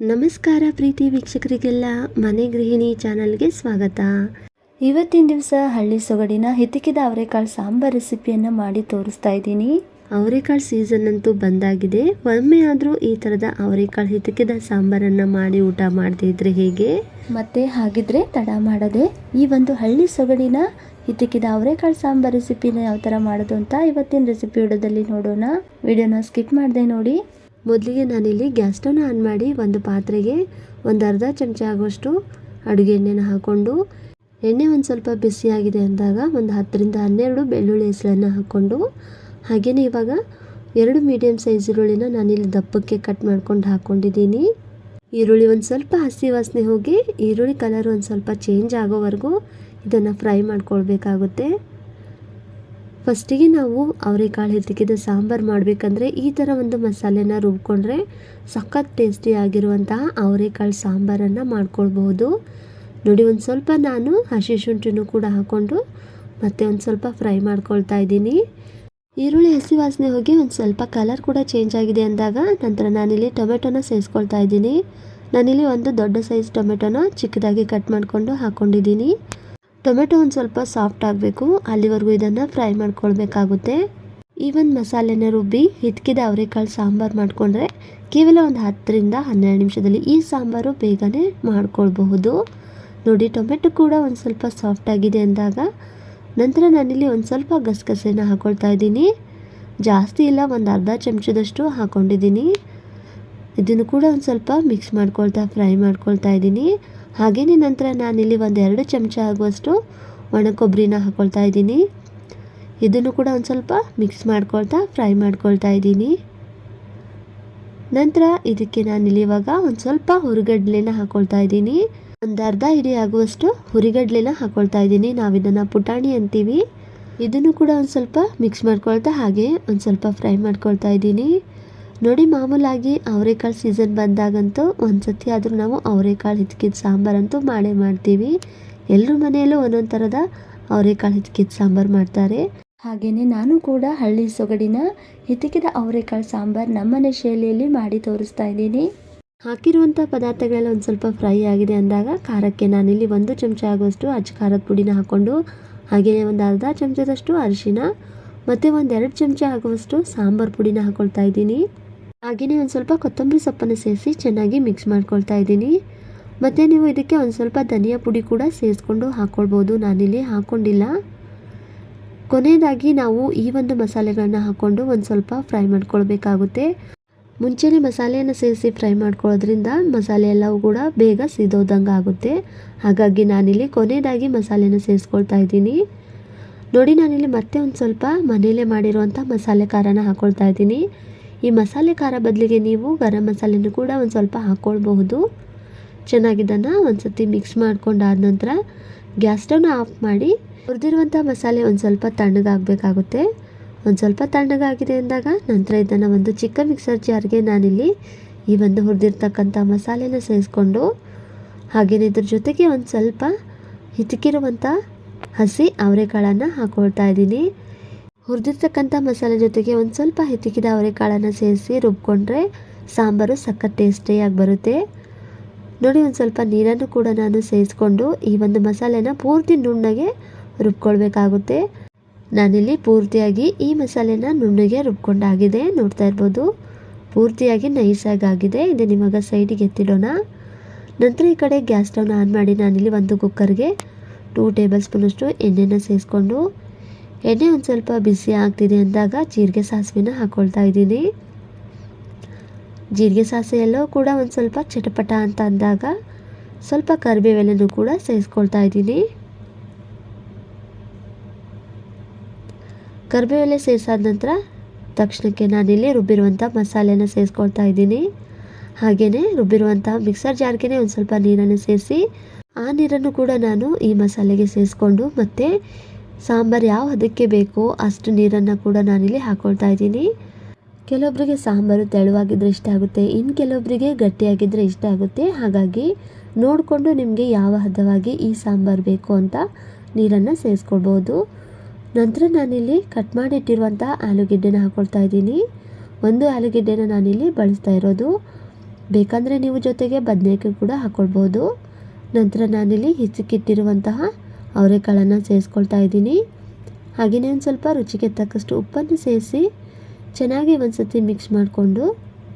ನಮಸ್ಕಾರ ಪ್ರೀತಿ ವೀಕ್ಷಕರಿಗೆಲ್ಲ, ಮನೆ ಗೃಹಿಣಿ ಚಾನಲ್ಗೆ ಸ್ವಾಗತ. ಇವತ್ತಿನ ದಿವಸ ಹಳ್ಳಿ ಸೊಗಡಿನ ಹಿತಕಿದ ಅವರೆಕಾಳು ಸಾಂಬಾರ್ ರೆಸಿಪಿಯನ್ನು ಮಾಡಿ ತೋರಿಸ್ತಾ ಇದ್ದೀನಿ. ಅವರೆಕಾಳು ಸೀಸನ್ ಅಂತೂ ಬಂದಾಗಿದೆ. ಒಮ್ಮೆ ಆದರೂ ಈ ಥರದ ಅವರೆಕಾಳು ಹಿತಕಿದ ಸಾಂಬಾರನ್ನು ಮಾಡಿ ಊಟ ಮಾಡದೇ ಇದ್ರೆ ಹೇಗೆ? ಮತ್ತೆ ಹಾಗಿದ್ರೆ ತಡ ಮಾಡದೆ ಈ ಒಂದು ಹಳ್ಳಿ ಸೊಗಡಿನ ಹಿತಕಿದ ಅವರೆಕಾಳು ಸಾಂಬಾರ್ ರೆಸಿಪಿನ ಯಾವ ಥರ ಮಾಡೋದು ಅಂತ ಇವತ್ತಿನ ರೆಸಿಪಿ ವಿಡಿಯೋದಲ್ಲಿ ನೋಡೋಣ. ವಿಡಿಯೋನ ಸ್ಕಿಪ್ ಮಾಡದೆ ನೋಡಿ. ಮೊದಲಿಗೆ ನಾನಿಲ್ಲಿ ಗ್ಯಾಸ್ ಸ್ಟವ್ನ ಆನ್ ಮಾಡಿ ಒಂದು ಪಾತ್ರೆಗೆ ಒಂದು ಅರ್ಧ ಚಮಚ ಆಗುವಷ್ಟು ಅಡುಗೆ ಎಣ್ಣೆನ ಹಾಕ್ಕೊಂಡು, ಎಣ್ಣೆ ಒಂದು ಸ್ವಲ್ಪ ಬಿಸಿಯಾಗಿದೆ ಅಂದಾಗ ಒಂದು ಹತ್ತರಿಂದ ಹನ್ನೆರಡು ಬೆಳ್ಳುಳ್ಳಿ ಹೆಸಳನ್ನು ಹಾಕ್ಕೊಂಡು ಹಾಗೆಯೇ ಇವಾಗ ಎರಡು ಮೀಡಿಯಮ್ ಸೈಜ್ ಈರುಳ್ಳಿನ ನಾನಿಲ್ಲಿ ದಪ್ಪಕ್ಕೆ ಕಟ್ ಮಾಡ್ಕೊಂಡು ಹಾಕ್ಕೊಂಡಿದ್ದೀನಿ ಈರುಳ್ಳಿ ಒಂದು ಸ್ವಲ್ಪ ಹಸಿ ವಾಸನೆ ಹೋಗಿ, ಈರುಳ್ಳಿ ಕಲರ್ ಒಂದು ಸ್ವಲ್ಪ ಚೇಂಜ್ ಆಗೋವರೆಗೂ ಇದನ್ನು ಫ್ರೈ ಮಾಡ್ಕೊಳ್ಬೇಕಾಗುತ್ತೆ. ಫಸ್ಟಿಗೆ ನಾವು ಅವರೆಕಾಳು ಹೆಚ್ಚಿಗಿದ ಸಾಂಬಾರು ಮಾಡಬೇಕಂದ್ರೆ ಈ ಥರ ಒಂದು ಮಸಾಲೆನ ರುಬ್ಕೊಂಡ್ರೆ ಸಖತ್ ಟೇಸ್ಟಿ ಆಗಿರುವಂತಹ ಅವರೆಕಾಳು ಸಾಂಬಾರನ್ನು ಮಾಡ್ಕೊಳ್ಬಹುದು. ನೋಡಿ, ಒಂದು ಸ್ವಲ್ಪ ನಾನು ಹಸಿ ಶುಂಠಿನೂ ಕೂಡ ಹಾಕ್ಕೊಂಡು ಮತ್ತೆ ಒಂದು ಸ್ವಲ್ಪ ಫ್ರೈ ಮಾಡ್ಕೊಳ್ತಾ ಇದ್ದೀನಿ. ಈರುಳ್ಳಿ ಹಸಿ ವಾಸನೆ ಹೋಗಿ ಒಂದು ಸ್ವಲ್ಪ ಕಲರ್ ಕೂಡ ಚೇಂಜ್ ಆಗಿದೆ ಅಂದಾಗ ನಂತರ ನಾನಿಲ್ಲಿ ಟೊಮೆಟೊನ ಸೇರಿಸ್ಕೊಳ್ತಾ ಇದ್ದೀನಿ. ನಾನಿಲ್ಲಿ ಒಂದು ದೊಡ್ಡ ಸೈಜ್ ಟೊಮೆಟೊನ ಚಿಕ್ಕದಾಗಿ ಕಟ್ ಮಾಡಿಕೊಂಡು ಹಾಕ್ಕೊಂಡಿದ್ದೀನಿ ಟೊಮೆಟೊ ಒಂದು ಸ್ವಲ್ಪ ಸಾಫ್ಟ್ ಆಗಬೇಕು. ಅಲ್ಲಿವರೆಗೂ ಇದನ್ನು ಫ್ರೈ ಮಾಡ್ಕೊಳ್ಬೇಕಾಗುತ್ತೆ. ಈ ಒಂದು ಮಸಾಲೆನ ರುಬ್ಬಿ ಹಿತ್ಕಿದ ಅವರೆಕಾಳು ಸಾಂಬಾರು ಮಾಡಿಕೊಂಡ್ರೆ ಕೇವಲ ಒಂದು ಹತ್ತರಿಂದ ಹನ್ನೆರಡು ನಿಮಿಷದಲ್ಲಿ ಈ ಸಾಂಬಾರು ಬೇಗನೆ ಮಾಡ್ಕೊಳ್ಬಹುದು. ನೋಡಿ, ಟೊಮೆಟೊ ಕೂಡ ಒಂದು ಸ್ವಲ್ಪ ಸಾಫ್ಟ್ ಆಗಿದೆ ಅಂದಾಗ ನಂತರ ನಾನಿಲ್ಲಿ ಒಂದು ಸ್ವಲ್ಪ ಗಸಗಸೆನ ಹಾಕ್ಕೊಳ್ತಾ ಇದ್ದೀನಿ. ಜಾಸ್ತಿ ಇಲ್ಲ, ಒಂದು ಅರ್ಧ ಚಮಚದಷ್ಟು ಹಾಕ್ಕೊಂಡಿದ್ದೀನಿ ಇದನ್ನು ಕೂಡ ಒಂದು ಸ್ವಲ್ಪ ಮಿಕ್ಸ್ ಮಾಡ್ಕೊಳ್ತಾ, ಫ್ರೈ ಮಾಡ್ಕೊಳ್ತಾ ಇದ್ದೀನಿ. ಹಾಗೆಯೇ ನಂತರ ನಾನಿಲ್ಲಿ ಒಂದು ಎರಡು ಚಮಚ ಆಗುವಷ್ಟು ಒಣ ಕೊಬ್ಬರಿನ ಹಾಕ್ಕೊಳ್ತಾ ಇದ್ದೀನಿ. ಇದನ್ನು ಕೂಡ ಒಂದು ಸ್ವಲ್ಪ ಮಿಕ್ಸ್ ಮಾಡ್ಕೊಳ್ತಾ ಫ್ರೈ ಮಾಡ್ಕೊಳ್ತಾ ಇದ್ದೀನಿ. ನಂತರ ಇದಕ್ಕೆ ನಾನಿಲ್ಲಿ ಇವಾಗ ಒಂದು ಸ್ವಲ್ಪ ಹುರಿಗಡ್ಲೆನ ಹಾಕ್ಕೊಳ್ತಾ ಇದ್ದೀನಿ. ಒಂದು ಅರ್ಧ ಹಿಡಿ ಆಗುವಷ್ಟು ಹುರಿಗಡ್ಲೆನ ಹಾಕ್ಕೊಳ್ತಾ ಇದ್ದೀನಿ. ನಾವು ಇದನ್ನು ಪುಟಾಣಿ ಅಂತೀವಿ. ಇದನ್ನು ಕೂಡ ಒಂದು ಸ್ವಲ್ಪ ಮಿಕ್ಸ್ ಮಾಡ್ಕೊಳ್ತಾ ಹಾಗೆ ಒಂದು ಸ್ವಲ್ಪ ಫ್ರೈ ಮಾಡ್ಕೊಳ್ತಾ ಇದ್ದೀನಿ. ನೋಡಿ, ಮಾಮೂಲಾಗಿ ಅವರೆಕಾಳು ಸೀಸನ್ ಬಂದಾಗಂತೂ ಒಂದು ಸತಿ ಆದರೂ ನಾವು ಅವರೆಕಾಳು ಹಿಚ್ಕಿದ ಸಾಂಬಾರಂತೂ ಮಾಡೇ ಮಾಡ್ತೀವಿ. ಎಲ್ಲರ ಮನೆಯಲ್ಲೂ ಒಂದೊಂದು ಥರದ ಅವರೆಕಾಳು ಹಿಚ್ಕಿದ ಸಾಂಬಾರು ಮಾಡ್ತಾರೆ. ಹಾಗೆಯೇ ನಾನು ಕೂಡ ಹಳ್ಳಿ ಸೊಗಡಿನ ಹಿತಕಿದ ಅವರೆಕಾಳು ಸಾಂಬಾರು ನಮ್ಮನೆ ಶೈಲಿಯಲ್ಲಿ ಮಾಡಿ ತೋರಿಸ್ತಾ ಇದ್ದೀನಿ. ಹಾಕಿರುವಂಥ ಪದಾರ್ಥಗಳೆಲ್ಲ ಒಂದು ಸ್ವಲ್ಪ ಫ್ರೈ ಆಗಿದೆ ಅಂದಾಗ ಖಾರಕ್ಕೆ ನಾನಿಲ್ಲಿ ಒಂದು ಚಮಚ ಆಗುವಷ್ಟು ಅಚ್ಚ ಖಾರದ ಪುಡಿನ ಹಾಕ್ಕೊಂಡು ಹಾಗೆಯೇ ಒಂದು ಅರ್ಧ ಚಮಚದಷ್ಟು ಅರಿಶಿನ, ಮತ್ತು ಒಂದೆರಡು ಚಮಚ ಆಗುವಷ್ಟು ಸಾಂಬಾರು ಪುಡಿನ ಹಾಕ್ಕೊಳ್ತಾ ಇದ್ದೀನಿ. ಹಾಗೆಯೇ ಒಂದು ಸ್ವಲ್ಪ ಕೊತ್ತಂಬರಿ ಸೊಪ್ಪನ್ನು ಸೇರಿಸಿ ಚೆನ್ನಾಗಿ ಮಿಕ್ಸ್ ಮಾಡ್ಕೊಳ್ತಾ ಇದ್ದೀನಿ. ಮತ್ತು ನೀವು ಇದಕ್ಕೆ ಒಂದು ಸ್ವಲ್ಪ ಧನಿಯಾ ಪುಡಿ ಕೂಡ ಸೇರಿಸ್ಕೊಂಡು ಹಾಕ್ಕೊಳ್ಬೋದು ನಾನಿಲ್ಲಿ ಹಾಕ್ಕೊಂಡಿಲ್ಲ ಕೊನೆಯದಾಗಿ ನಾವು ಈ ಒಂದು ಮಸಾಲೆಗಳನ್ನು ಹಾಕ್ಕೊಂಡು ಒಂದು ಸ್ವಲ್ಪ ಫ್ರೈ ಮಾಡ್ಕೊಳ್ಬೇಕಾಗುತ್ತೆ. ಮುಂಚೆನೇ ಮಸಾಲೆಯನ್ನು ಸೇರಿಸಿ ಫ್ರೈ ಮಾಡ್ಕೊಳ್ಳೋದ್ರಿಂದ ಮಸಾಲೆ ಎಲ್ಲವೂ ಕೂಡ ಬೇಗ ಸಿದೋದಂಗೆ ಆಗುತ್ತೆ. ಹಾಗಾಗಿ ನಾನಿಲ್ಲಿ ಕೊನೆಯದಾಗಿ ಮಸಾಲೆನ ಸೇರಿಸ್ಕೊಳ್ತಾ ಇದ್ದೀನಿ. ನೋಡಿ ನಾನಿಲ್ಲಿ ಮತ್ತೆ ಒಂದು ಸ್ವಲ್ಪ ಮನೆಯಲ್ಲೇ ಮಾಡಿರುವಂಥ ಮಸಾಲೆ ಖಾರನ ಹಾಕ್ಕೊಳ್ತಾ ಇದ್ದೀನಿ. ಈ ಮಸಾಲೆ ಖಾರ ಬದಲಿಗೆ ನೀವು ಗರಂ ಮಸಾಲೆನೂ ಕೂಡ ಒಂದು ಸ್ವಲ್ಪ ಹಾಕ್ಕೊಳ್ಬಹುದು ಚೆನ್ನಾಗಿದ್ದನ್ನು ಒಂದು ಸತಿ ಮಿಕ್ಸ್ ಮಾಡ್ಕೊಂಡಾದ ನಂತರ ಗ್ಯಾಸ್ ಸ್ಟವ್ನ ಆಫ್ ಮಾಡಿ ಹುರಿದಿರುವಂಥ ಮಸಾಲೆ ಒಂದು ಸ್ವಲ್ಪ ತಣ್ಣಗಾಗಬೇಕಾಗುತ್ತೆ. ಒಂದು ಸ್ವಲ್ಪ ತಣ್ಣಗಾಗಿದೆ ಅಂದಾಗ ನಂತರ ಇದನ್ನು ಒಂದು ಚಿಕ್ಕ ಮಿಕ್ಸರ್ ಜಾರ್ಗೆ ನಾನಿಲ್ಲಿ ಈ ಒಂದು ಹುರಿದಿರ್ತಕ್ಕಂಥ ಮಸಾಲೆನ ಸೇರಿಸ್ಕೊಂಡು ಹಾಗೆಯೇ ಇದ್ರ ಜೊತೆಗೆ ಒಂದು ಸ್ವಲ್ಪ ಹಿತಕಿರುವಂಥ ಹಸಿ ಅವರೆಕಾಳನ್ನು ಹಾಕ್ಕೊಳ್ತಾ ಇದ್ದೀನಿ. ಹುರಿದಿರ್ತಕ್ಕಂಥ ಮಸಾಲೆ ಜೊತೆಗೆ ಒಂದು ಸ್ವಲ್ಪ ಹಿತಕಿದ ಅವರೆಕಾಳನ್ನು ಸೇರಿಸಿ ರುಬ್ಕೊಂಡ್ರೆ ಸಾಂಬಾರು ಸಖತ್ ಟೇಸ್ಟಿಯಾಗಿ ಬರುತ್ತೆ. ನೋಡಿ ಒಂದು ಸ್ವಲ್ಪ ನೀರನ್ನು ಕೂಡ ನಾನು ಸೇರಿಸ್ಕೊಂಡು ಈ ಒಂದು ಮಸಾಲೆನ ಪೂರ್ತಿ ನುಣ್ಣಗೆ ರುಬ್ಕೊಳ್ಬೇಕಾಗುತ್ತೆ. ನಾನಿಲ್ಲಿ ಪೂರ್ತಿಯಾಗಿ ಈ ಮಸಾಲೆನ ನುಣ್ಣಗೆ ರುಬ್ಕೊಂಡಾಗಿದೆ ನೋಡ್ತಾ ಇರ್ಬೋದು. ಪೂರ್ತಿಯಾಗಿ ನೈಸಾಗಿ ಆಗಿದೆ. ಇದು ನಿಮಗೆ ಸೈಡಿಗೆ ಎತ್ತಿಡೋಣ. ನಂತರ ಈ ಕಡೆ ಗ್ಯಾಸ್ ಸ್ಟವ್ನ ಆನ್ ಮಾಡಿ ನಾನಿಲ್ಲಿ ಒಂದು ಕುಕ್ಕರ್ಗೆ ಟೂ ಟೇಬಲ್ ಸ್ಪೂನಷ್ಟು ಎಣ್ಣೆನ ಸೇರಿಸ್ಕೊಂಡು ಎಣ್ಣೆ ಒಂದು ಸ್ವಲ್ಪ ಬಿಸಿ ಆಗ್ತಿದೆ ಅಂದಾಗ ಜೀರಿಗೆ ಸಾಸಿವೆನ ಹಾಕ್ಕೊಳ್ತಾ ಇದ್ದೀನಿ. ಜೀರಿಗೆ ಸಾಸಿವೆ ಕೂಡ ಒಂದು ಸ್ವಲ್ಪ ಚಟಪಟ ಅಂತ ಅಂದಾಗ ಸ್ವಲ್ಪ ಕರಿಬೇವೆಲೆನು ಕೂಡ ಸೇರಿಸ್ಕೊಳ್ತಾ ಇದ್ದೀನಿ. ಕರಿಬೇವೆಲೆ ಸೇರಿಸಾದ ನಂತರ ತಕ್ಷಣಕ್ಕೆ ನಾನಿಲ್ಲಿ ರುಬ್ಬಿರುವಂಥ ಮಸಾಲೆನ ಸೇರಿಸ್ಕೊಳ್ತಾ ಇದ್ದೀನಿ. ಹಾಗೆಯೇ ರುಬ್ಬಿರುವಂಥ ಮಿಕ್ಸರ್ ಜಾರ್ಗೆ ಒಂದು ಸ್ವಲ್ಪ ನೀರನ್ನು ಸೇರಿಸಿ ಆ ನೀರನ್ನು ಕೂಡ ನಾನು ಈ ಮಸಾಲೆಗೆ ಸೇರಿಸ್ಕೊಂಡು ಮತ್ತು ಸಾಂಬಾರು ಯಾವ ಹದಕ್ಕೆ ಬೇಕೋ ಅಷ್ಟು ನೀರನ್ನು ಕೂಡ ನಾನಿಲ್ಲಿ ಹಾಕ್ಕೊಳ್ತಾ ಇದ್ದೀನಿ. ಕೆಲವೊಬ್ಬರಿಗೆ ಸಾಂಬಾರು ತೆಳುವಾಗಿದ್ದರೆ ಇಷ್ಟ ಆಗುತ್ತೆ ಇನ್ನು ಕೆಲವೊಬ್ಬರಿಗೆ ಗಟ್ಟಿಯಾಗಿದ್ದರೆ ಇಷ್ಟ ಆಗುತ್ತೆ. ಹಾಗಾಗಿ ನೋಡಿಕೊಂಡು ನಿಮಗೆ ಯಾವ ಹದವಾಗಿ ಈ ಸಾಂಬಾರು ಬೇಕು ಅಂತ ನೀರನ್ನು ಸೇರಿಸ್ಕೊಳ್ಬೋದು. ನಂತರ ನಾನಿಲ್ಲಿ ಕಟ್ ಮಾಡಿಟ್ಟಿರುವಂಥ ಆಲೂಗೆಡ್ಡೆನ ಹಾಕ್ಕೊಳ್ತಾ ಇದ್ದೀನಿ. ಒಂದು ಆಲೂಗೆಡ್ಡೆನ ನಾನಿಲ್ಲಿ ಬಳಸ್ತಾ ಇರೋದು. ಬೇಕಂದರೆ ನೀವು ಜೊತೆಗೆ ಬದನೆಕಾಯಿ ಕೂಡ ಹಾಕ್ಕೊಳ್ಬೋದು ನಂತರ ನಾನಿಲ್ಲಿ ಹಿಚಕಿಟ್ಟಿರುವಂತಹ ಅವರೆಕಾಳನ್ನು ಸೇರಿಸ್ಕೊಳ್ತಾ ಇದ್ದೀನಿ. ಹಾಗೆಯೇ ಒಂದು ಸ್ವಲ್ಪ ರುಚಿಗೆ ತಕ್ಕಷ್ಟು ಉಪ್ಪನ್ನು ಸೇರಿಸಿ ಚೆನ್ನಾಗಿ ಒಂದು ಸರ್ತಿ ಮಿಕ್ಸ್ ಮಾಡಿಕೊಂಡು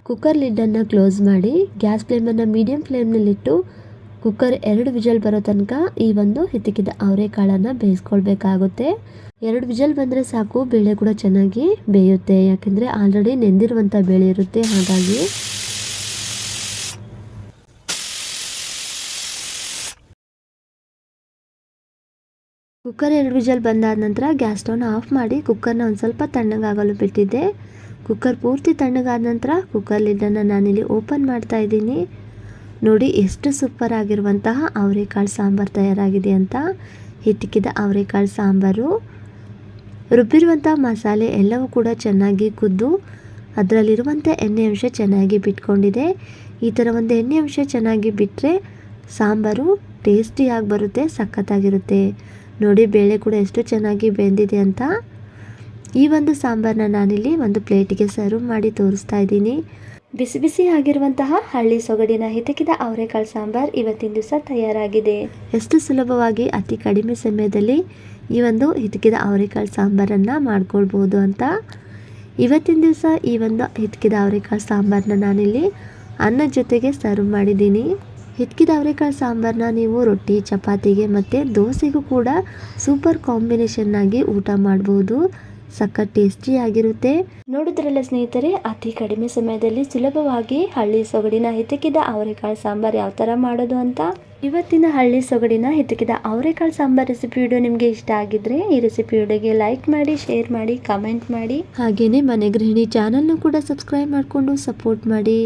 ಕುಕ್ಕರ್ ಲಿಡ್ಡನ್ನು ಕ್ಲೋಸ್ ಮಾಡಿ ಗ್ಯಾಸ್ ಫ್ಲೇಮನ್ನು ಮೀಡಿಯಮ್ ಫ್ಲೇಮ್ನಲ್ಲಿಟ್ಟು ಕುಕ್ಕರ್ ಎರಡು ವಿಜಲ್ ಬರೋ ತನಕ ಈ ಒಂದು ಹಿತಕಿದ ಅವರೆಕಾಳನ್ನು ಬೇಯಿಸ್ಕೊಳ್ಬೇಕಾಗುತ್ತೆ. ಎರಡು ವಿಜಲ್ ಬಂದರೆ ಸಾಕು, ಬೇಳೆ ಕೂಡ ಚೆನ್ನಾಗಿ ಬೇಯುತ್ತೆ. ಯಾಕೆಂದರೆ ಆಲ್ರೆಡಿ ನೆಂದಿರುವಂಥ ಬೇಳೆ ಇರುತ್ತೆ, ಹಾಗಾಗಿ ಕುಕ್ಕರ್ ಎರಡು ವಿಜಲ್ ಬಂದಾದ ನಂತರ ಗ್ಯಾಸ್ ಸ್ಟವ್ನ ಆಫ್ ಮಾಡಿ ಕುಕ್ಕರ್ನ ಒಂದು ಸ್ವಲ್ಪ ತಣ್ಣಗಾಗಲು ಬಿಟ್ಟಿದ್ದೆ. ಕುಕ್ಕರ್ ಪೂರ್ತಿ ತಣ್ಣಗಾದ ನಂತರ ಕುಕ್ಕರ್ ಲಿಡ್ಡನ್ನು ನಾನಿಲ್ಲಿ ಓಪನ್ ಮಾಡ್ತಾ ಇದ್ದೀನಿ. ನೋಡಿ ಎಷ್ಟು ಸೂಪರ್ ಆಗಿರುವಂತಹ ಅವರೆಕಾಳು ಸಾಂಬಾರು ತಯಾರಾಗಿದೆ ಅಂತ. ಹಿಟ್ಟಿಕ್ಕಿದ ಅವರೆಕಾಳು ಸಾಂಬಾರು. ರುಬ್ಬಿರುವಂಥ ಮಸಾಲೆ ಎಲ್ಲವೂ ಕೂಡ ಚೆನ್ನಾಗಿ ಕುದ್ದು ಅದರಲ್ಲಿರುವಂಥ ಎಣ್ಣೆ ಅಂಶ ಚೆನ್ನಾಗಿ ಬಿಟ್ಕೊಂಡಿದೆ. ಈ ಥರ ಒಂದು ಎಣ್ಣೆ ಅಂಶ ಚೆನ್ನಾಗಿ ಬಿಟ್ಟರೆ ಸಾಂಬಾರು ಟೇಸ್ಟಿಯಾಗಿ ಬರುತ್ತೆ, ಸಖತ್ತಾಗಿರುತ್ತೆ. ನೋಡಿ ಬೇಳೆ ಕೂಡ ಎಷ್ಟು ಚೆನ್ನಾಗಿ ಬೆಂದಿದೆ ಅಂತ. ಈ ಒಂದು ಸಾಂಬಾರನ್ನ ನಾನಿಲ್ಲಿ ಒಂದು ಪ್ಲೇಟಿಗೆ ಸರ್ವ್ ಮಾಡಿ ತೋರಿಸ್ತಾ ಇದ್ದೀನಿ. ಬಿಸಿ ಬಿಸಿ ಆಗಿರುವಂತಹ ಹಳ್ಳಿ ಸೊಗಡಿನ ಹಿತಕಿದ ಅವರೆಕಾಳು ಸಾಂಬಾರ್ ಇವತ್ತಿನ ದಿವಸ ತಯಾರಾಗಿದೆ. ಎಷ್ಟು ಸುಲಭವಾಗಿ ಅತಿ ಕಡಿಮೆ ಸಮಯದಲ್ಲಿ ಈ ಒಂದು ಹಿತಕಿದ ಅವರೆಕಾಳು ಸಾಂಬಾರನ್ನು ಮಾಡ್ಕೊಳ್ಬೋದು ಅಂತ. ಇವತ್ತಿನ ದಿವಸ ಈ ಒಂದು ಹಿತಕಿದ ಅವರೆಕಾಳು ಸಾಂಬಾರನ್ನ ನಾನಿಲ್ಲಿ ಅನ್ನದ ಜೊತೆಗೆ ಸರ್ವ್ ಮಾಡಿದ್ದೀನಿ. ಹಿತ್ಕಿದ ಅವರೆಕಾಳು ಸಾಂಬಾರನ್ನ ನೀವು ರೊಟ್ಟಿ, ಚಪಾತಿಗೆ ಮತ್ತು ದೋಸೆಗೂ ಕೂಡ ಸೂಪರ್ ಕಾಂಬಿನೇಷನ್ ಆಗಿ ಊಟ ಮಾಡ್ಬೋದು. ಸಖತ್ ಟೇಸ್ಟಿ ಆಗಿರುತ್ತೆ. ನೋಡಿದ್ರಲ್ಲ ಸ್ನೇಹಿತರೆ, ಅತಿ ಕಡಿಮೆ ಸಮಯದಲ್ಲಿ ಸುಲಭವಾಗಿ ಹಳ್ಳಿ ಸೊಗಡಿನ ಹಿತಕಿದ ಅವರೆಕಾಳು ಸಾಂಬಾರ್ ಯಾವ ಥರ ಮಾಡೋದು ಅಂತ? ಇವತ್ತಿನ ಹಳ್ಳಿ ಸೊಗಡಿನ ಹಿತಕಿದ ಅವರೆಕಾಳು ಸಾಂಬಾರ್ ರೆಸಿಪಿ ವಿಡಿಯೋ ನಿಮಗೆ ಇಷ್ಟ ಆಗಿದ್ರೆ ಈ ರೆಸಿಪಿ ವಿಡಿಯೋಗೆ ಲೈಕ್ ಮಾಡಿ, ಶೇರ್ ಮಾಡಿ, ಕಮೆಂಟ್ ಮಾಡಿ. ಹಾಗೆಯೇ ಮನೆ ಗೃಹಿಣಿ ಚಾನಲ್ನು ಕೂಡ ಸಬ್ಸ್ಕ್ರೈಬ್ ಮಾಡಿಕೊಂಡು ಸಪೋರ್ಟ್ ಮಾಡಿ.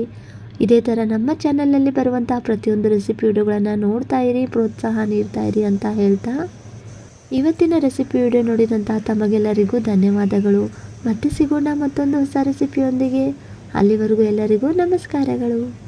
ಇದೇ ಥರ ನಮ್ಮ ಚಾನಲಲ್ಲಿ ಬರುವಂತಹ ಪ್ರತಿಯೊಂದು ರೆಸಿಪಿ ವಿಡಿಯೋಗಳನ್ನು ನೋಡ್ತಾ ಇರಿ, ಪ್ರೋತ್ಸಾಹ ನೀಡ್ತಾ ಇರಿ ಅಂತ ಹೇಳ್ತಾ ಇವತ್ತಿನ ರೆಸಿಪಿ ವಿಡಿಯೋ ನೋಡಿದಂತಹ ತಮಗೆಲ್ಲರಿಗೂ ಧನ್ಯವಾದಗಳು. ಮತ್ತೆ ಸಿಗೋಣ ಮತ್ತೊಂದು ಹೊಸ ರೆಸಿಪಿಯೊಂದಿಗೆ ಅಲ್ಲಿವರೆಗೂ ಎಲ್ಲರಿಗೂ ನಮಸ್ಕಾರಗಳು.